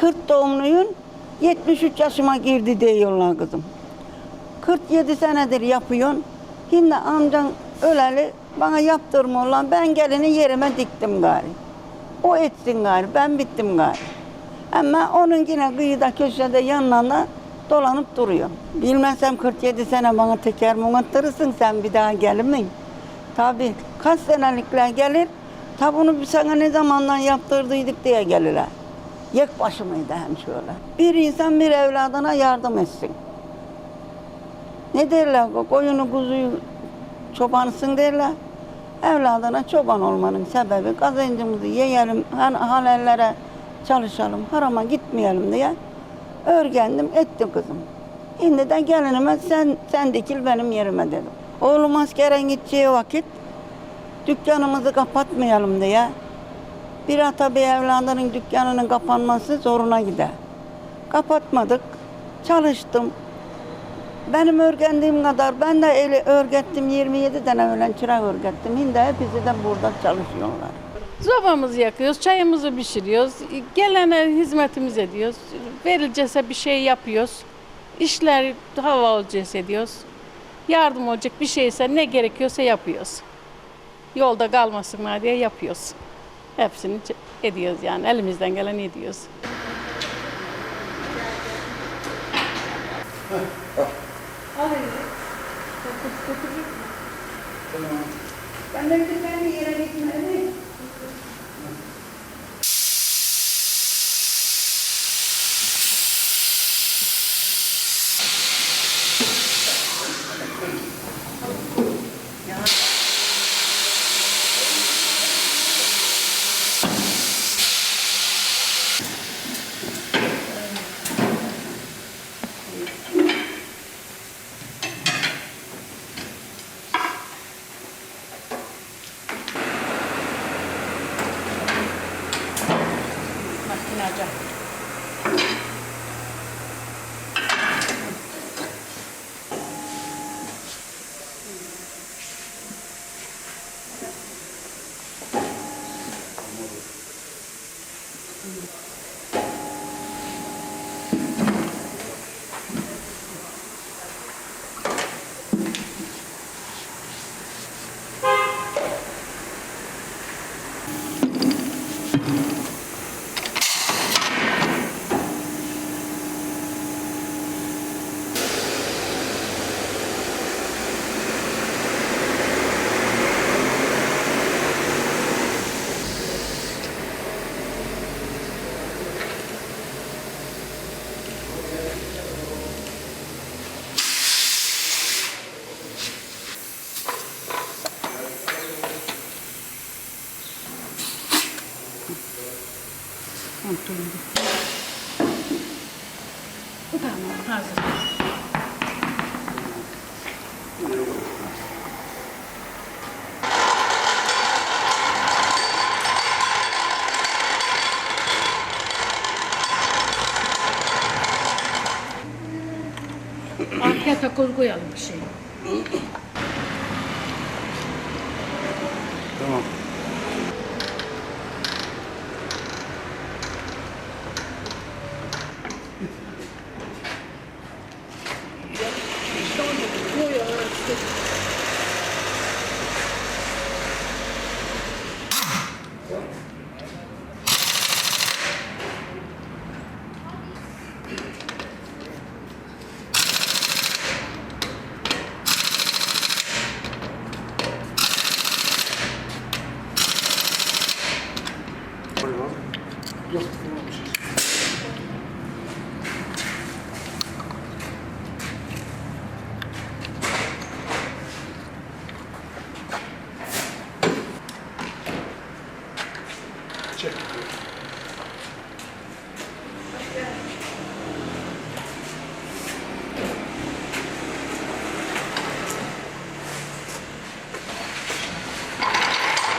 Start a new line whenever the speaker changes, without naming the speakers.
Kırk doğumluyum. 73 yaşıma girdi diyorlar kızım. 47 senedir yapıyorsun. Şimdi amcan öleli bana yaptırmıyorlar. Ben gelini yerime diktim gari. O etsin gari. Ben bittim gari. Ama onun yine kıyıda köşede yanlarında dolanıp duruyor. Bilmezsem 47 sene bana teker munattırırsın sen bir daha gelir mi? Tabii. Kaç senelikler gelir. Ta bunu sana ne zamandan yaptırdıydık diye gelirler. Yek başımıydı hem şöyle. Bir insan bir evladına yardım etsin. Ne derler? Koyunu kuzuyu çobanısın derler. Evladına çoban olmanın sebebi kazancımızı yiyelim, halellere çalışalım, harama gitmeyelim diye örgendim, ettim kızım. Şimdi de gelinime sen, sen dikil benim yerime dedim. Oğlum askere gideceği vakit dükkanımızı kapatmayalım diye bir ata bir evladının dükkanının kapanması zoruna gider. Kapatmadık, çalıştım. Benim örgendiğim kadar ben de eli örgettim 27 tane öğlen çırak örgettim. Şimdi hepsi de burada çalışıyorlar.
Sobamızı yakıyoruz, çayımızı pişiriyoruz, gelene hizmetimiz ediyoruz. Verilecekse bir şey yapıyoruz. İşler hava olacaksa ediyoruz. Yardım olacak bir şeyse ne gerekiyorsa yapıyoruz. Yolda kalmasınlar diye yapıyoruz. Hepsini ediyoruz yani. Elimizden gelen ediyoruz.
Ben de bir Thank
you. Tamam hazır.
Arkaya takıl koyalım bir şey.
Tamam. Buyurun. Yok, bulamamışız.